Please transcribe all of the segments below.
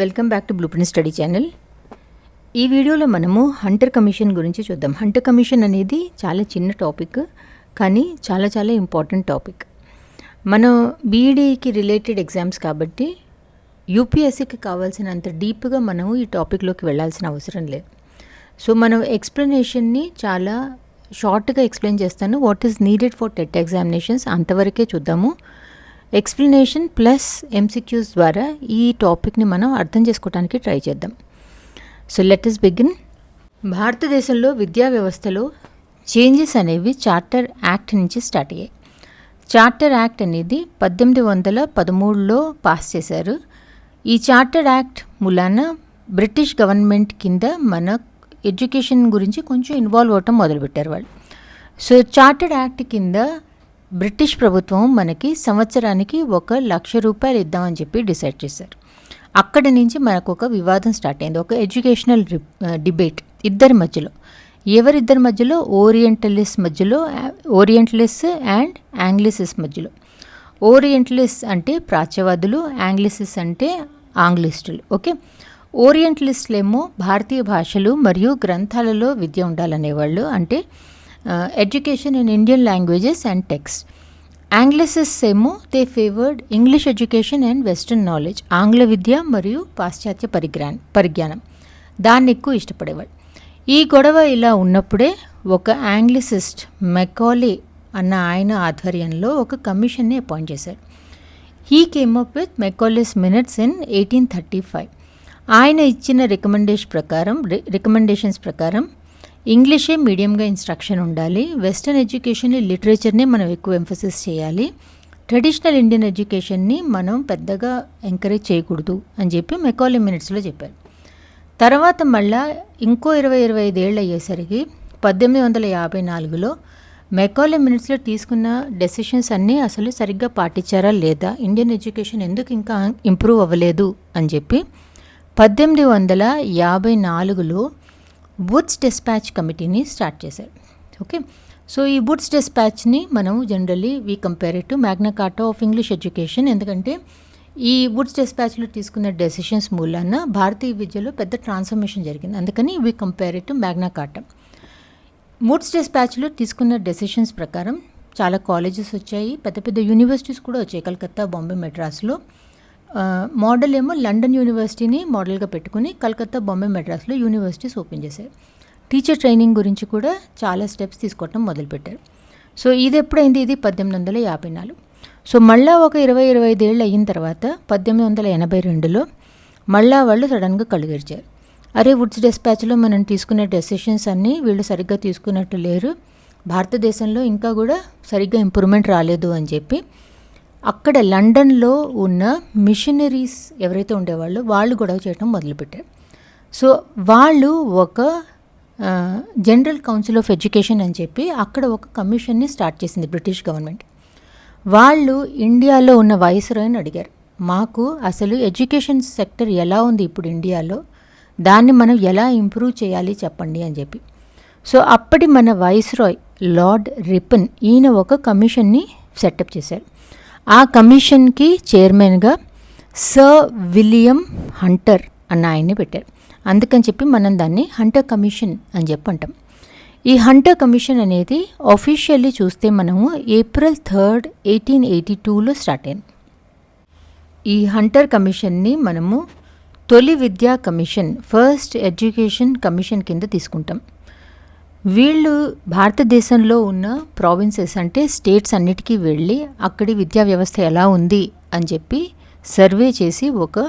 Welcome back to blueprint study channel ఈ వీడియోలో మనము హంటర్ కమిషన్ గురించి చూద్దాం. హంటర్ కమిషన్ అనేది చాలా చిన్న టాపిక్ కానీ చాలా చాలా ఇంపార్టెంట్ టాపిక్ మనం బీఈడీకి రిలేటెడ్ ఎగ్జామ్స్ కాబట్టి యూపీఎస్సీకి కావాల్సినంత డీప్గా మనము ఈ టాపిక్లోకి వెళ్ళాల్సిన అవసరం లేదు. సో మనం ఎక్స్ప్లెనేషన్ని చాలా షార్ట్గా ఎక్స్ప్లెయిన్ చేస్తాను. What is needed for TET examinations అంతవరకే చూద్దాము. ఎక్స్ప్లెనేషన్ ప్లస్ ఎంసిక్యూస్ ద్వారా ఈ టాపిక్ని మనం అర్థం చేసుకోవడానికి ట్రై చేద్దాం. సో లెట్ ఇస్ బిగిన్ భారతదేశంలో విద్యా వ్యవస్థలో చేంజెస్ అనేవి చార్టర్ యాక్ట్ నుంచి స్టార్ట్ అయ్యాయి. చార్టర్ యాక్ట్ అనేది పద్దెనిమిది వందల పదమూడులో పాస్ చేశారు. ఈ చార్టర్ యాక్ట్ మూలాన బ్రిటిష్ గవర్నమెంట్ కింద మన ఎడ్యుకేషన్ గురించి కొంచెం ఇన్వాల్వ్ అవటం మొదలుపెట్టారు వాళ్ళు. సో చార్టర్డ్ యాక్ట్ కింద బ్రిటిష్ ప్రభుత్వం మనకి సంవత్సరానికి ఒక లక్ష రూపాయలు ఇద్దామని చెప్పి డిసైడ్ చేశారు. అక్కడి నుంచి మనకు ఒక వివాదం స్టార్ట్ అయింది. ఒక ఎడ్యుకేషనల్ డిబేట్ ఇద్దరి మధ్యలో. ఎవరిద్దరి మధ్యలో? ఓరియంటలిస్ మధ్యలో ఓరియంటలిస్ అండ్ యాంగ్లిసిస్ మధ్యలో. ఓరియంటలిస్ అంటే ప్రాచ్యవాదులు యాంగ్లిసిస్ అంటే ఆంగ్లిస్టులు. ఓకే? ఓరియంటలిస్టులేమో భారతీయ భాషలు మరియు గ్రంథాలలో విద్య ఉండాలనేవాళ్ళు. అంటే education in Indian languages and text Anglicists ఏమో they favoured English education and western knowledge ఆంగ్ల విద్య మరియు పాశ్చాత్య పరిజ్ఞా పరిజ్ఞానం. దాన్ని ఎక్కువ ఇష్టపడేవాడు ఈ గొడవ ఇలా ఉన్నప్పుడే ఒక యాంగ్లిసిస్ట్ మెకాలీ అన్న ఆయన ఆధ్వర్యంలో ఒక కమిషన్ని అపాయింట్ చేశారు. He came up with Macaulay's minutes in eighteen thirty five ఆయన ఇచ్చిన రికమెండేషన్ ప్రకారం రికమెండేషన్స్ ప్రకారం ఇంగ్లీషే మీడియంగా ఇన్స్ట్రక్షన్ ఉండాలి. వెస్టర్న్ ఎడ్యుకేషన్ లిటరేచర్నే మనం ఎక్కువ ఎంఫసిస్ చేయాలి. ట్రెడిషనల్ ఇండియన్ ఎడ్యుకేషన్ని మనం పెద్దగా ఎంకరేజ్ చేయకూడదు అని చెప్పి మెకాలీ మినిట్స్లో చెప్పారు. తర్వాత మళ్ళా ఇంకో ఇరవై ఇరవై ఐదేళ్ళు అయ్యేసరికి పద్దెనిమిది వందల యాభై నాలుగులో మెకాలే మినిట్స్లో తీసుకున్న డెసిషన్స్ అన్నీ అసలు సరిగ్గా పాటించారా లేదా? ఇండియన్ ఎడ్యుకేషన్ ఎందుకు ఇంకా ఇంప్రూవ్ అవ్వలేదు అని చెప్పి పద్దెనిమిది వందల యాభై నాలుగులో వుడ్స్ డిస్పాచ్ కమిటీని స్టార్ట్ చేశారు. ఓకే? సో ఈ వుడ్స్ డిస్పాచ్ని మనం generally we compare to Magna Carta of English education. ఎందుకంటే ఈ వుడ్స్ డిస్పాచ్లో తీసుకున్న డెసిషన్స్ మూలాన భారతీయ విద్యలో పెద్ద ట్రాన్స్ఫర్మేషన్ జరిగింది. అందుకని we compare to Magna Carta. Wood's డిస్పాచ్లో తీసుకున్న డెసిషన్స్ ప్రకారం చాలా కాలేజెస్ వచ్చాయి. పెద్ద పెద్ద యూనివర్సిటీస్ కూడా వచ్చాయి. కలకత్తా బాంబే మెడ్రాస్లో. మోడల్ ఏమో లండన్ యూనివర్సిటీని మోడల్గా పెట్టుకుని కలకత్తా బొంబే మెడ్రాస్లో యూనివర్సిటీస్ ఓపెన్ చేశారు. టీచర్ ట్రైనింగ్ గురించి కూడా చాలా స్టెప్స్ తీసుకోవటం మొదలుపెట్టారు. సో ఇది ఎప్పుడైంది ఇది పద్దెనిమిది వందల యాభై నాలుగు. సో మళ్ళా ఒక ఇరవై ఇరవై ఐదేళ్ళు అయిన తర్వాత పద్దెనిమిది వందల ఎనభై రెండులో మళ్ళా వాళ్ళు సడన్గా కళ్ళు తెరిచారు. అరే వుడ్స్ డిస్పాచ్లో మనం తీసుకునే డెసిషన్స్ అన్నీ వీళ్ళు సరిగ్గా తీసుకున్నట్టు లేరు. భారతదేశంలో ఇంకా కూడా సరిగ్గా ఇంప్రూవ్మెంట్ రాలేదు అని చెప్పి అక్కడ లండన్లో ఉన్న మిషనరీస్ ఎవరైతే ఉండేవాళ్ళు వాళ్ళు గొడవ చేయడం మొదలుపెట్టారు. సో వాళ్ళు ఒక జనరల్ కౌన్సిల్ ఆఫ్ ఎడ్యుకేషన్ అని చెప్పి అక్కడ ఒక కమిషన్ని స్టార్ట్ చేసింది బ్రిటిష్ గవర్నమెంట్. వాళ్ళు ఇండియాలో ఉన్న వైస్రాయ్ని అడిగారు. మాకు అసలు ఎడ్యుకేషన్ సెక్టర్ ఎలా ఉంది ఇప్పుడు ఇండియాలో? దాన్ని మనం ఎలా ఇంప్రూవ్ చేయాలి చెప్పండి అని చెప్పి. సో అప్పటి మన వైస్రాయ్ లార్డ్ రిపన్ ఈయన ఒక కమిషన్ని సెటప్ చేశారు. ఆ కమిషన్కి చైర్మన్గా సర్ విలియం హంటర్ అన్న ఆయన్ని పెట్టారు. అందుకని చెప్పి మనం దాన్ని హంటర్ కమిషన్ అని చెప్పి అంటాం ఈ హంటర్ కమిషన్ అనేది ఆఫీషియల్లీ చూస్తే మనము ఏప్రిల్ థర్డ్ ఎయిటీన్ ఎయిటీ టూలో స్టార్ట్ అయింది. ఈ హంటర్ కమిషన్ని మనము తొలి విద్యా కమిషన్ ఫస్ట్ ఎడ్యుకేషన్ కమిషన్ కింద తీసుకుంటాం. వీళ్ళు భారతదేశంలో ఉన్న ప్రావిన్సెస్ అంటే స్టేట్స్ అన్నిటికీ వెళ్ళి అక్కడి విద్యా వ్యవస్థ ఎలా ఉంది అని చెప్పి సర్వే చేసి ఒక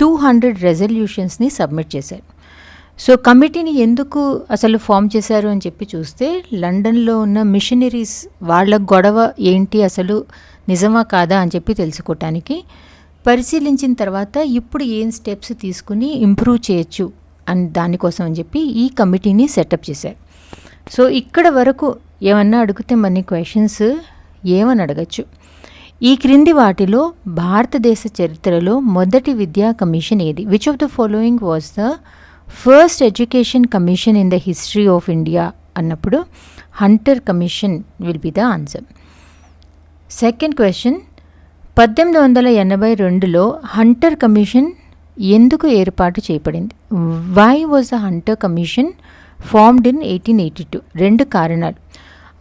టూ హండ్రెడ్ రెజల్యూషన్స్ని సబ్మిట్ చేశారు. సో కమిటీని ఎందుకు అసలు ఫామ్ చేశారు అని చెప్పి చూస్తే లండన్లో ఉన్న మిషనరీస్ వాళ్ళ గొడవ ఏంటి అసలు నిజమా కాదా అని చెప్పి తెలుసుకోవటానికి పరిశీలించిన తర్వాత ఇప్పుడు ఏం స్టెప్స్ తీసుకుని ఇంప్రూవ్ చేయొచ్చు అని దానికోసం అని చెప్పి ఈ కమిటీని సెటప్ చేశారు. సో ఇక్కడ వరకు ఏమన్నా అడిగితే మన క్వశ్చన్స్ ఏమని అడగచ్చు. ఈ క్రింది వాటిలో భారతదేశ చరిత్రలో మొదటి విద్యా కమిషన్ ఏది? Which of the following was the first education commission in the history of India అన్నప్పుడు Hunter commission will be the answer second question పద్దెనిమిది వందల ఎనభై రెండులో హంటర్ కమిషన్ ఎందుకు ఏర్పాటు చేయబడింది? Why was the Hunter commission formed in eighteen eighty two. రెండు కారణాలు.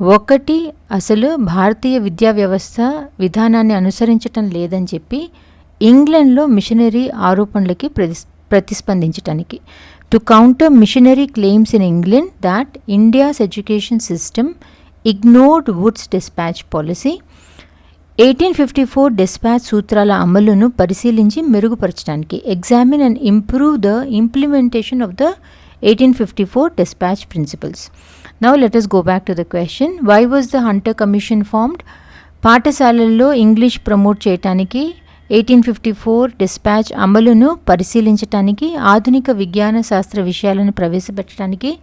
ఒకటి అసలు భారతీయ విద్యా వ్యవస్థ విధానాన్ని అనుసరించటం లేదని చెప్పి ఇంగ్లండ్లో మిషనరీ ఆరోపణలకి ప్రతి ప్రతిస్పందించటానికి. To counter missionary claims in England that India's education system ignored Wood's dispatch policy. Eighteen fifty four dispatch సూత్రాల అమలును పరిశీలించి మెరుగుపరచడానికి examine and improve the implementation of the eighteen fifty four dispatch principles now let's go back to the question why was the Hunter commission formed పాఠశాలల్లో English promote చేయటానికి eighteen fifty four dispatch అమలును పరిశీలించటానికి ఆధునిక విజ్ఞాన శాస్త్ర విషయాలను ప్రవేశపెట్టడానికి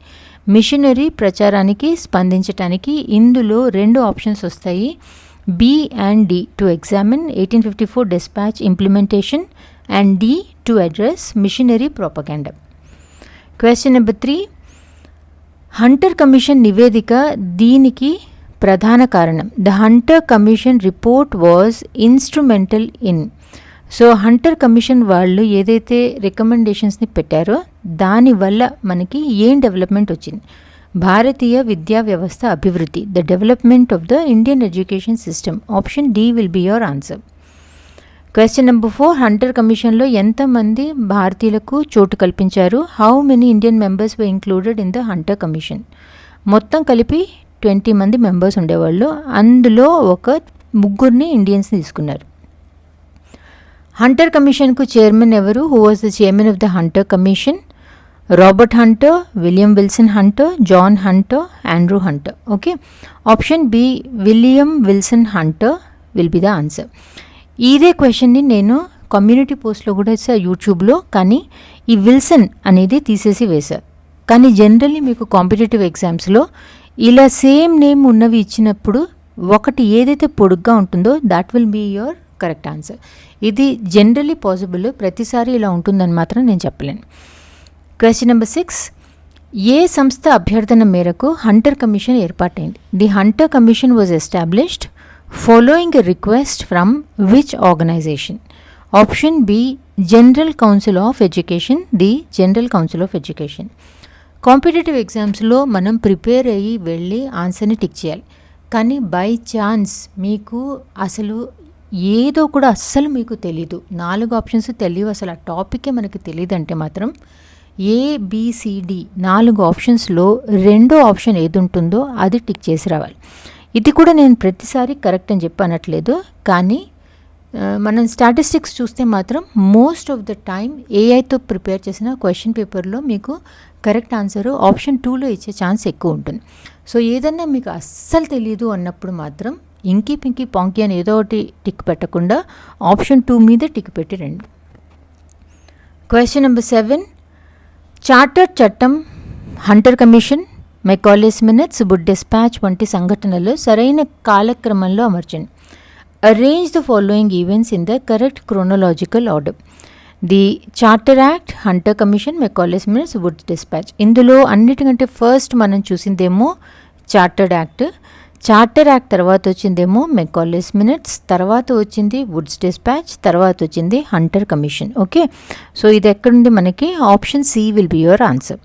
machinery ప్రచారానికి స్పందించటానికి ఇందులో రెండు ఆప్షన్స్ వస్తాయి. B and D to examine eighteen fifty four dispatch implementation and D to address missionary propaganda question number three Hunter commission నివేదిక దీనికి ప్రధాన కారణం. The Hunter commission report was instrumental in so Hunter commission వాళ్ళు ఏదైతే రికమెండేషన్స్ని పెట్టారో దానివల్ల మనకి ఏం డెవలప్మెంట్ వచ్చింది? భారతీయ విద్యా వ్యవస్థ అభివృద్ధి. The development of the Indian education system option D will be your answer question number four Hunter కమిషన్లో ఎంతమంది భారతీయులకు చోటు కల్పించారు? How many Indian members were included in the Hunter commission మొత్తం కలిపి ట్వంటీ మంది మెంబర్స్ ఉండేవాళ్ళు. అందులో ఒక ముగ్గురిని ఇండియన్స్ని తీసుకున్నారు. హంటర్ కమిషన్కు చైర్మన్ ఎవరు? Who was the chairman of the Hunter commission Robert Hunter William Wilson Hunter John Hunter Andrew Hunter okay option B William Wilson Hunter will be the answer ఇదే క్వశ్చన్ని నేను కమ్యూనిటీ పోస్ట్లో కూడా వేసా యూట్యూబ్లో కానీ ఈ విల్సన్ అనేది తీసేసి వేశా. కానీ జనరల్లీ మీకు కాంపిటేటివ్ ఎగ్జామ్స్లో ఇలా సేమ్ నేమ్ ఉన్నవి ఇచ్చినప్పుడు ఒకటి ఏదైతే పొడుగ్గా ఉంటుందో that will be your correct answer ఇది జనరలీ పాసిబుల్ ప్రతిసారి ఇలా ఉంటుందని మాత్రం నేను చెప్పలేను. క్వశ్చన్ నెంబర్ సిక్స్ ఏ సంస్థ అభ్యర్థన మేరకు హంటర్ కమిషన్ ఏర్పాటైంది? The Hunter commission was established following request from which organization option B general council of education the general council of education competitive ఎగ్జామ్స్లో మనం ప్రిపేర్ అయ్యి వెళ్ళి ఆన్సర్ని టిక్ చేయాలి. కానీ బై ఛాన్స్ మీకు అసలు ఏదో కూడా అస్సలు మీకు తెలీదు. నాలుగు ఆప్షన్స్ తెలియవు. అసలు ఆ టాపికే మనకి తెలియదు అంటే మాత్రం ఏబిసిడి నాలుగు ఆప్షన్స్లో రెండో ఆప్షన్ ఏది ఉంటుందో అది టిక్ చేసి రావాలి. ఇది కూడా నేను ప్రతిసారి కరెక్ట్ అని చెప్పి అనట్లేదు కానీ మనం స్టాటిస్టిక్స్ చూస్తే మాత్రం మోస్ట్ ఆఫ్ ద టైం ఏఐతో ప్రిపేర్ చేసిన క్వశ్చన్ పేపర్లో మీకు కరెక్ట్ ఆన్సర్ ఆప్షన్ టూలో ఇచ్చే ఛాన్స్ ఎక్కువ ఉంటుంది. సో ఏదన్నా మీకు అస్సలు తెలియదు అన్నప్పుడు మాత్రం ఇంకీ పింకీ పాంకి అని ఏదో ఒకటి టిక్ పెట్టకుండా ఆప్షన్ టూ మీదే టిక్ పెట్టి రండి. క్వశ్చన్ నెంబర్ సెవెన్ చార్టర్ చట్టం Hunter commission Macaulay's minutes Wood dispatch వంటి సంఘటనలు సరైన కాలక్రమంలో అమర్చండి. Arrange the following events in the correct chronological order the charter act Hunter commission Macaulay's minutes Wood dispatch ఇందులో అన్నిటికంటే ఫస్ట్ మనం చూసిందేమో చార్టర్డ్ యాక్ట్ చార్టర్ యాక్ట్ తర్వాత వచ్చిందేమో మెకాలిస్ మినిట్స్ తర్వాత వచ్చింది వుడ్స్ డిస్పాచ్ తర్వాత వచ్చింది హంటర్ కమిషన్ ఓకే సో ఇది ఎక్కడుంది మనకి? Option C will be your answer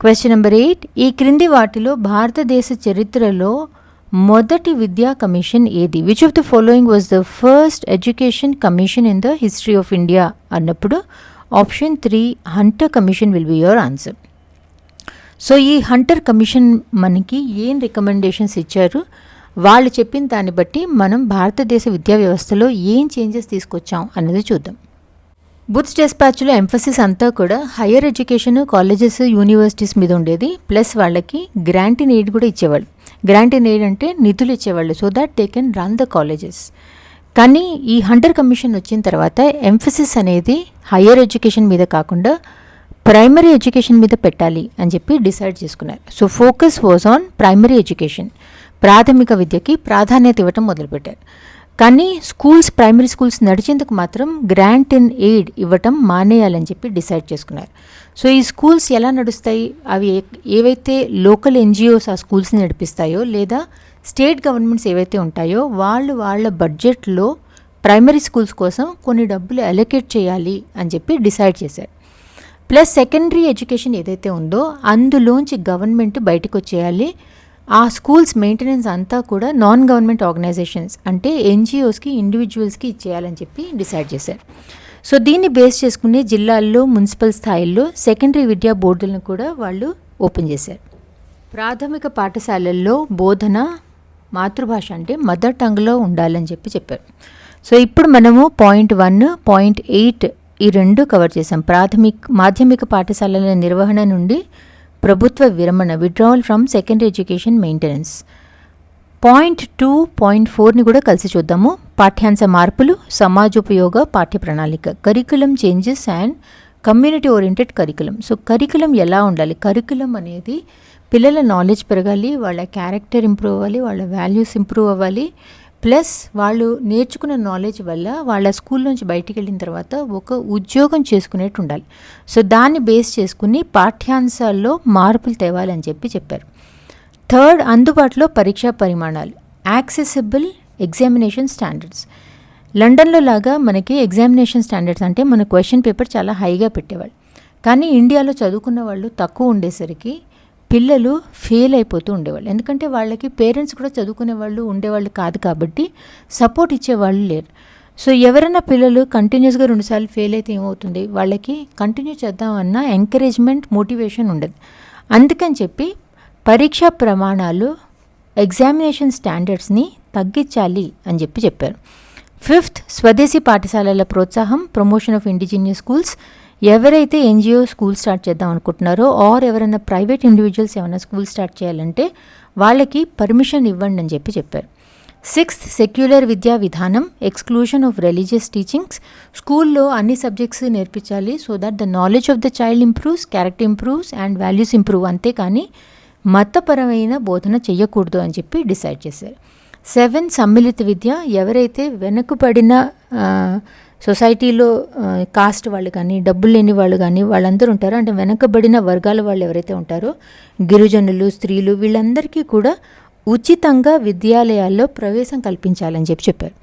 question number eight ఈ క్రింది వాటిలో భారతదేశ చరిత్రలో మొదటి విద్యా కమిషన్ ఏది? Which of the following was the first education commission in the history of India అన్నప్పుడు option three Hunter commission will be your answer so ఈ హంటర్ కమిషన్ మనకి ఏం రికమెండేషన్స్ ఇచ్చారు? వాళ్ళు చెప్పిన దాన్ని బట్టి మనం భారతదేశ విద్యా వ్యవస్థలో ఏం చేంజెస్ తీసుకొచ్చాం అన్నది చూద్దాం. బుత్స్ డెస్పాచ్లో ఎంఫసిస్ అంతా కూడా హయ్యర్ ఎడ్యుకేషన్ కాలేజెస్ యూనివర్సిటీస్ మీద ఉండేది. ప్లస్ వాళ్ళకి గ్రాంట్ ఇన్ ఎయిడ్ కూడా ఇచ్చేవాళ్ళు. గ్రాంట్ ఇన్ ఎయిడ్ అంటే నిధులు ఇచ్చేవాళ్ళు. So that they can run the colleges కానీ ఈ హంటర్ కమిషన్ వచ్చిన తర్వాత ఎంఫసిస్ అనేది హయ్యర్ ఎడ్యుకేషన్ మీద కాకుండా ప్రైమరీ ఎడ్యుకేషన్ మీద పెట్టాలి అని చెప్పి డిసైడ్ చేసుకున్నారు. So focus was on primary education ప్రాథమిక విద్యకి ప్రాధాన్యత ఇవ్వటం మొదలుపెట్టారు. కానీ స్కూల్స్ ప్రైమరీ స్కూల్స్ నడిచేందుకు మాత్రం గ్రాంట్ ఇన్ ఎయిడ్ ఇవ్వటం మానేయాలని చెప్పి డిసైడ్ చేసుకున్నారు. సో ఈ స్కూల్స్ ఎలా నడుస్తాయి? అవి ఏవైతే లోకల్ ఎన్జిఓస్ ఆ స్కూల్స్ని నడిపిస్తాయో లేదా స్టేట్ గవర్నమెంట్స్ ఏవైతే ఉంటాయో వాళ్ళు వాళ్ళ బడ్జెట్లో ప్రైమరీ స్కూల్స్ కోసం కొన్ని డబ్బులు అలొకేట్ చేయాలి అని చెప్పి డిసైడ్ చేశారు. ప్లస్ సెకండరీ ఎడ్యుకేషన్ ఏదైతే ఉందో అందులోంచి గవర్నమెంట్ బయటకు వచ్చేయాలి. ఆ స్కూల్స్ మెయింటెనెన్స్ అంతా కూడా నాన్ గవర్నమెంట్ ఆర్గనైజేషన్స్ అంటే ఎన్జిఓస్కి ఇండివిజువల్స్కి ఇచ్చేయాలని చెప్పి డిసైడ్ చేశారు. సో దీన్ని బేస్ చేసుకునే జిల్లాల్లో మున్సిపల్ స్థాయిల్లో సెకండరీ విద్యా బోర్డులను కూడా వాళ్ళు ఓపెన్ చేశారు. ప్రాథమిక పాఠశాలల్లో బోధన మాతృభాష అంటే మదర్ టంగ్లో ఉండాలని చెప్పి చెప్పారు. సో ఇప్పుడు మనము పాయింట్ వన్ పాయింట్ ఎయిట్ ఈ రెండు కవర్ చేసాం ప్రాథమిక మాధ్యమిక పాఠశాలల నిర్వహణ నుండి ప్రభుత్వ విరమణ withdrawal from secondary education maintenance point two point ఫోర్ని కూడా కలిసి చూద్దాము. పాఠ్యాంశ మార్పులు సమాజోపయోగ పాఠ్య ప్రణాళిక curriculum changes and community oriented curriculum so curriculum ఎలా ఉండాలి? కరికులం అనేది పిల్లల నాలెడ్జ్ పెరగాలి వాళ్ళ క్యారెక్టర్ ఇంప్రూవ్ అవ్వాలి వాళ్ళ వాల్యూస్ ఇంప్రూవ్ అవ్వాలి. ప్లస్ వాళ్ళు నేర్చుకున్న నాలెడ్జ్ వల్ల వాళ్ళ స్కూల్ నుంచి బయటికి వెళ్ళిన తర్వాత ఒక ఉద్యోగం చేసుకునేట్టు ఉండాలి. సో దాన్ని బేస్ చేసుకుని పాఠ్యాంశాల్లో మార్పులు తేవాలని చెప్పి చెప్పారు. థర్డ్ అందుబాటులో పరీక్షా పరిమాణాలు యాక్సెసిబుల్ ఎగ్జామినేషన్ స్టాండర్డ్స్ లండన్లో లాగా మనకి ఎగ్జామినేషన్ స్టాండర్డ్స్ అంటే మన క్వశ్చన్ పేపర్ చాలా హైగా పెట్టేవాళ్ళు. కానీ ఇండియాలో చదువుకున్న వాళ్ళు తక్కువ ఉండేసరికి పిల్లలు ఫెయిల్ అయిపోతూ ఉండేవాళ్ళు. ఎందుకంటే వాళ్ళకి పేరెంట్స్ కూడా చదువుకునే వాళ్ళు ఉండేవాళ్ళు కాదు కాబట్టి సపోర్ట్ ఇచ్చేవాళ్ళు లేరు. సో ఎవరైనా పిల్లలు కంటిన్యూస్గా రెండుసార్లు ఫెయిల్ అయితే ఏమవుతుంది? వాళ్ళకి కంటిన్యూ చేద్దామన్న ఎంకరేజ్మెంట్ మోటివేషన్ ఉండదు. అందుకని చెప్పి పరీక్షా ప్రమాణాలు ఎగ్జామినేషన్ స్టాండర్డ్స్ని తగ్గించాలి అని చెప్పి చెప్పారు. ఫిఫ్త్ స్వదేశీ పాఠశాలల ప్రోత్సాహం ప్రమోషన్ ఆఫ్ ఇండిజినియస్ స్కూల్స్ ఎవరైతే ఎన్జిఓ స్కూల్ స్టార్ట్ చేద్దాం అనుకుంటున్నారో ఆర్ ఎవరైనా ప్రైవేట్ ఇండివిజువల్స్ ఏమైనా స్కూల్ స్టార్ట్ చేయాలంటే వాళ్ళకి పర్మిషన్ ఇవ్వండి అని చెప్పి చెప్పారు. సిక్స్త్ సెక్యులర్ విద్యా విధానం ఎక్స్క్లూషన్ ఆఫ్ రిలీజియస్ టీచింగ్స్. స్కూల్లో అన్ని సబ్జెక్ట్స్ నేర్పించాలి so that the knowledge of the child improves character improves and values improve అంతేకాని మతపరమైన బోధన చేయకూడదు అని చెప్పి డిసైడ్ చేశారు. సెవెన్ సమ్మిళిత విద్య ఎవరైతే వెనుకబడిన సొసైటీలో కాస్ట్ వాళ్ళు కానీ డబ్బులు లేని వాళ్ళు కానీ వాళ్ళందరూ ఉంటారు. అంటే వెనకబడిన వర్గాల వాళ్ళు ఎవరైతే ఉంటారో గిరిజనులు స్త్రీలు వీళ్ళందరికీ కూడా ఉచితంగా విద్యాలయాల్లో ప్రవేశం కల్పించాలని చెప్పి చెప్పారు.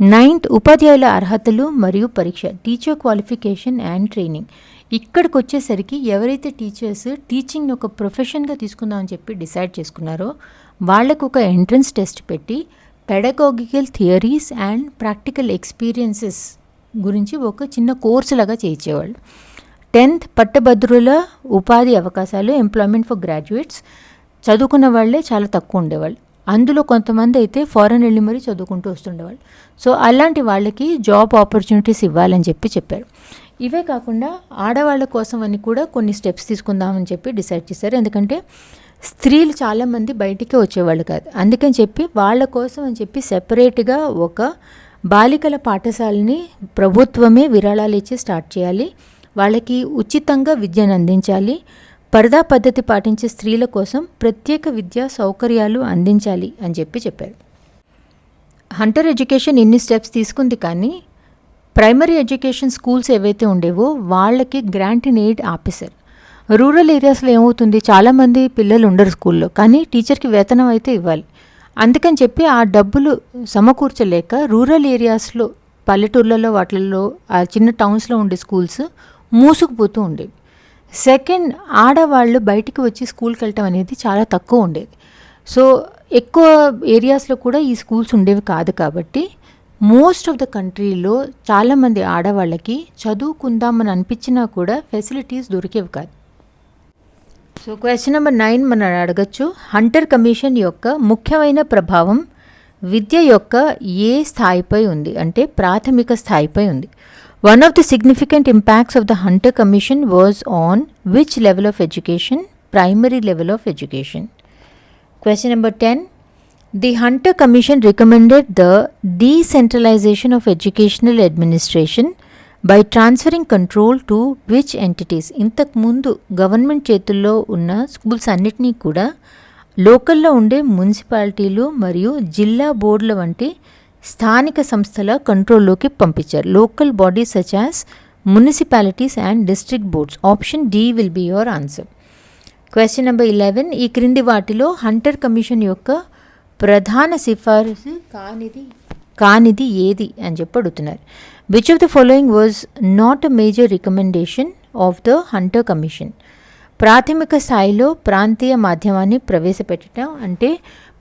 నైన్త్ ఉపాధ్యాయుల అర్హతలు మరియు పరీక్ష టీచర్ క్వాలిఫికేషన్ అండ్ ట్రైనింగ్. ఇక్కడికి వచ్చేసరికి ఎవరైతే టీచర్స్ టీచింగ్ ఒక ప్రొఫెషన్గా తీసుకుందామని చెప్పి డిసైడ్ చేసుకున్నారో వాళ్ళకు ఒక ఎంట్రన్స్ టెస్ట్ పెట్టి pedagogical theories and practical experiences గురించి ఒక చిన్న కోర్సు లాగా చేయించేవాళ్ళు. టెన్త్ పట్టభద్రుల ఉపాధి అవకాశాలు ఎంప్లాయ్మెంట్ ఫర్ గ్రాడ్యుయేట్స్ చదువుకున్న వాళ్ళే చాలా తక్కువ ఉండేవాళ్ళు. అందులో కొంతమంది అయితే ఫారెన్ వెళ్ళి మరీ చదువుకుంటూ వస్తుండేవాళ్ళు. సో అలాంటి వాళ్ళకి జాబ్ ఆపర్చునిటీస్ ఇవ్వాలని చెప్పి చెప్పారు. ఇవే కాకుండా ఆడవాళ్ళ కోసం అని కూడా కొన్ని స్టెప్స్ తీసుకుందామని చెప్పి డిసైడ్ చేశారు. ఎందుకంటే స్త్రీలు చాలామంది బయటికే వచ్చేవాళ్ళు కాదు. అందుకని చెప్పి వాళ్ళ కోసం అని చెప్పి సెపరేట్గా ఒక బాలికల పాఠశాలని ప్రభుత్వమే విరాళాలు ఇచ్చి స్టార్ట్ చేయాలి. వాళ్ళకి ఉచితంగా విద్యను అందించాలి. పరదా పద్ధతి పాటించే స్త్రీల కోసం ప్రత్యేక విద్యా సౌకర్యాలు అందించాలి అని చెప్పి చెప్పారు. హంటర్ ఎడ్యుకేషన్ ఇన్ని స్టెప్స్ తీసుకుంది కానీ ప్రైమరీ ఎడ్యుకేషన్ స్కూల్స్ ఏవైతే ఉండేవో వాళ్ళకి గ్రాంట్ ఇన్ ఎయిడ్ ఆపేశారు రూరల్ ఏరియాస్లో ఏమవుతుంది? చాలామంది పిల్లలు ఉండరు స్కూల్లో కానీ టీచర్కి వేతనం అయితే ఇవ్వాలి. అందుకని చెప్పి ఆ డబ్బులు సమకూర్చలేక రూరల్ ఏరియాస్లో పల్లెటూర్లలో వాటిల్లో ఆ చిన్న టౌన్స్లో ఉండే స్కూల్స్ మూసుకుపోతూ ఉండేవి. సెకండ్ ఆడవాళ్ళు బయటికి వచ్చి స్కూల్కి వెళ్ళటం అనేది చాలా తక్కువ ఉండేది. సో ఎక్కువ ఏరియాస్లో కూడా ఈ స్కూల్స్ ఉండేవి కాదు కాబట్టి మోస్ట్ ఆఫ్ ద కంట్రీలో చాలామంది ఆడవాళ్ళకి చదువుకుందామని అనిపించినా కూడా ఫెసిలిటీస్ దొరికేవి కాదు. సో క్వశ్చన్ నెంబర్ నైన్ మనం అడగచ్చు. హంటర్ కమిషన్ యొక్క ముఖ్యమైన ప్రభావం విద్య యొక్క ఏ స్థాయిపై ఉంది? అంటే ప్రాథమిక స్థాయిపై ఉంది. One of the significant impacts of the Hunter commission was on which level of education primary level of education question number ten the Hunter commission recommended the decentralization of educational administration by transferring control to which entities ఇంతకుముందు government చేతుల్లో ఉన్న schools అన్నిటినీ కూడా లోకల్లో ఉండే మున్సిపాలిటీలు మరియు జిల్లా బోర్డుల వంటి స్థానిక సంస్థల కంట్రోల్లోకి పంపించారు. Local bodies such as municipalities and district boards option D will be your answer question number eleven ఈ క్రింది వాటిలో హంటర్ కమిషన్ యొక్క ప్రధాన సిఫారసు కానిది కానిది ఏది అని చెప్పి అడుగుతున్నారు. Which of the following was not a major recommendation of the Hunter commission ప్రాథమిక స్థాయిలో ప్రాంతీయ మాధ్యమాన్ని ప్రవేశపెట్టడం అంటే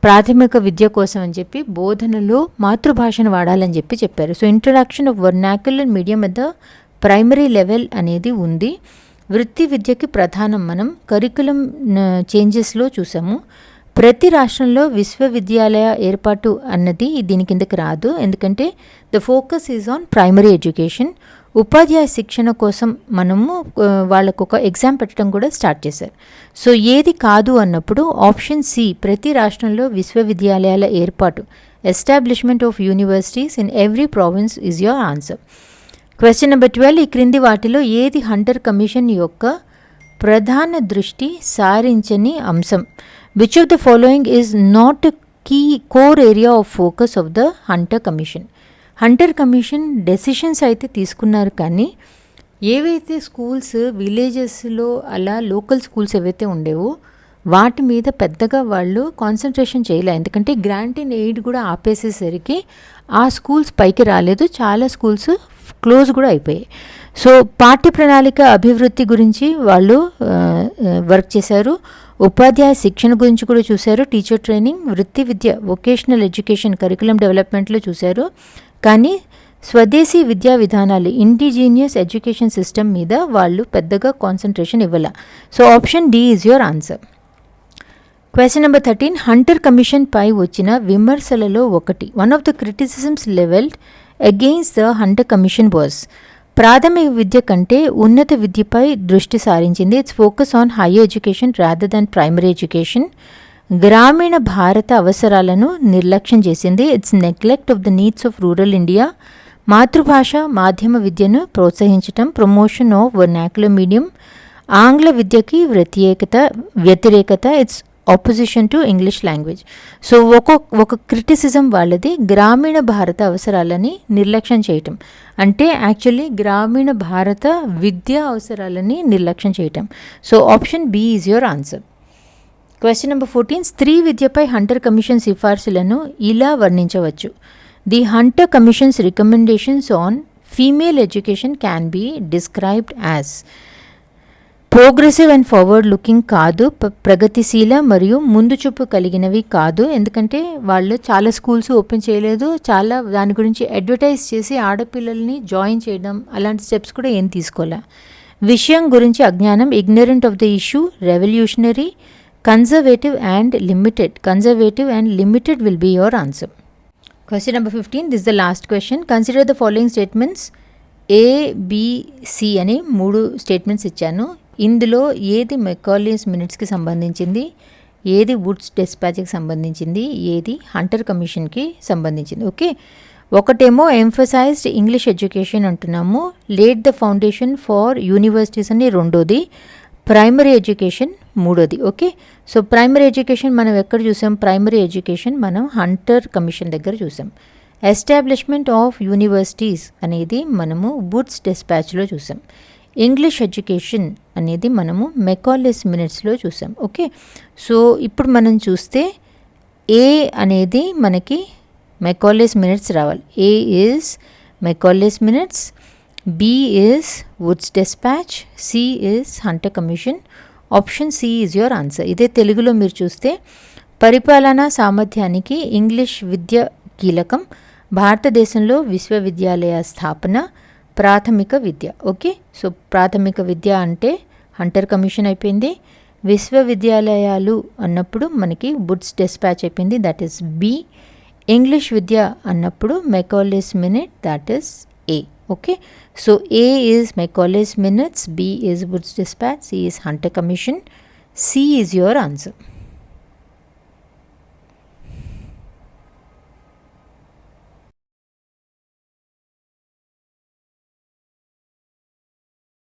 ప్రాథమిక విద్య కోసం అని చెప్పి బోధనలో మాతృభాషను వాడాలని చెప్పి చెప్పారు. So introduction of vernacular medium at the primary level అనేది ఉంది. వృత్తి విద్యకి ప్రధానం మనం కరికులం చేంజెస్లో uh, చూసాము. ప్రతి రాష్ట్రంలో విశ్వవిద్యాలయ ఏర్పాటు అన్నది దీని కిందకి రాదు. ఎందుకంటే the focus is on primary education ఉపాధ్యాయ శిక్షణ కోసం మనము వాళ్ళకు ఒక ఎగ్జామ్ పెట్టడం కూడా స్టార్ట్ చేశారు. సో ఏది కాదు అన్నప్పుడు ఆప్షన్ సి ప్రతి రాష్ట్రంలో విశ్వవిద్యాలయాల ఏర్పాటు establishment of universities in every province is your answer question number twelve ఈ క్రింది వాటిలో ఏది హంటర్ కమిషన్ యొక్క ప్రధాన దృష్టి సారించని అంశం? Which of the following not not key core area of focus of the Hunter Commission Hunter Commission decisions అయితే తీసుకున్నారు కానీ ఏవైతే స్కూల్స్ విలేజెస్లో అలా లోకల్ స్కూల్స్ ఏవైతే ఉండేవో వాటి మీద పెద్దగా వాళ్ళు కాన్సన్ట్రేషన్ చేయలే. ఎందుకంటే గ్రాంట్ ఇన్ ఎయిడ్ కూడా ఆపేసేసరికి ఆ స్కూల్స్ పైకి రాలేదు. చాలా స్కూల్స్ క్లోజ్ కూడా అయిపోయాయి. సో పాఠ్య ప్రణాళిక అభివృద్ధి గురించి వాళ్ళు వర్క్ చేశారు. ఉపాధ్యాయ శిక్షణ గురించి కూడా చూశారు. టీచర్ ట్రైనింగ్ వృత్తి విద్య వొకేషనల్ ఎడ్యుకేషన్ కరికులం డెవలప్మెంట్లో చూశారు. కానీ స్వదేశీ విద్యా విధానాలు ఇండిజీనియస్ ఎడ్యుకేషన్ సిస్టమ్ మీద వాళ్ళు పెద్దగా కాన్సన్ట్రేషన్ ఇవ్వాల. So option D is your answer. Question number thirteen Hunter commission పై వచ్చిన విమర్శలలో ఒకటి. One of the criticisms levelled against the Hunter commission was ప్రాథమిక విద్య కంటే ఉన్నత విద్యపై దృష్టి సారించింది. Its focus on high education rather than primary education గ్రామీణ భారత అవసరాలను నిర్లక్ష్యం చేసింది. Its neglect of the needs of rural India మాతృభాష మాధ్యమ విద్యను ప్రోత్సహించటం ప్రమోషన్ ఆఫ్ వర్నాకులర్ మీడియం ఆంగ్ల విద్యకి వ్యతిరేకత వ్యతిరేకత its opposition to English language so ఒక్కొక్క ఒక క్రిటిసిజం వాళ్ళది గ్రామీణ భారత అవసరాలని నిర్లక్ష్యం చేయటం. అంటే యాక్చువల్లీ గ్రామీణ భారత విద్యా అవసరాలని నిర్లక్ష్యం చేయటం. So option B is your answer question number fourteen స్త్రీ విద్యపై హంటర్ కమిషన్ సిఫార్సులను ఇలా వర్ణించవచ్చు. The Hunter Commission's recommendations on female education can be described as progressive and forward looking కాదు ప్రగతిశీల మరియు ముందు చూపు కలిగినవి కాదు. ఎందుకంటే వాళ్ళు చాలా స్కూల్స్ ఓపెన్ చేయలేదు. చాలా దాని గురించి అడ్వర్టైజ్ చేసి ఆడపిల్లల్ని జాయిన్ చేయడం అలాంటి స్టెప్స్ కూడా ఏం తీసుకోలే. విషయం గురించి అజ్ఞానం ignorant of the issue revolutionary conservative and limited. Conservative and limited will be your answer. Question number fifteen this the last question. Consider the following statements A B C అని మూడు స్టేట్మెంట్స్ ఇచ్చాను. ఇందులో ఏది మెకాలియస్ మినిట్స్కి సంబంధించింది ఏది వుడ్స్ డెస్పాచ్కి సంబంధించింది ఏది హంటర్ కమిషన్కి సంబంధించింది. ఓకే? ఒకటేమో ఎంఫసైజ్డ్ ఇంగ్లీష్ ఎడ్యుకేషన్ అంటున్నాము. Laid the foundation for universities అని రెండోది. ప్రైమరీ ఎడ్యుకేషన్ మూడోది. ఓకే? సో ప్రైమరీ ఎడ్యుకేషన్ మనం ఎక్కడ చూసాం? ప్రైమరీ ఎడ్యుకేషన్ మనం హంటర్ కమిషన్ దగ్గర చూసాం. ఎస్టాబ్లిష్మెంట్ ఆఫ్ యూనివర్సిటీస్ అనేది మనము వుడ్స్ డెస్పాచ్లో చూసాం. ఇంగ్లీష్ ఎడ్యుకేషన్ అనేది మనము మెకాలెస్ మినిట్స్లో చూసాం. ఓకే సో ఇప్పుడు మనం చూస్తే ఏ అనేది మనకి మెకాలెస్ మినిట్స్ రావాలి. A is Macaulay's minutes B is Wood's despatch C is Hunter Commission option C is your answer ఇదే తెలుగులో మీరు చూస్తే పరిపాలనా సామర్థ్యానికి ఇంగ్లీష్ విద్య కీలకం. భారతదేశంలో విశ్వవిద్యాలయ స్థాపన ప్రాథమిక విద్య. ఓకే? సో ప్రాథమిక విద్య అంటే హంటర్ కమిషన్ అయిపోయింది. విశ్వవిద్యాలయాలు అన్నప్పుడు మనకి బుడ్స్ డిస్పాచ్ అయిపోయింది. దట్ ఈస్ బి ఇంగ్లీష్ విద్య అన్నప్పుడు Macaulay's minute that is A okay? So A is Macaulay's minutes B is Wood's despatch C is Hunter Commission C is your answer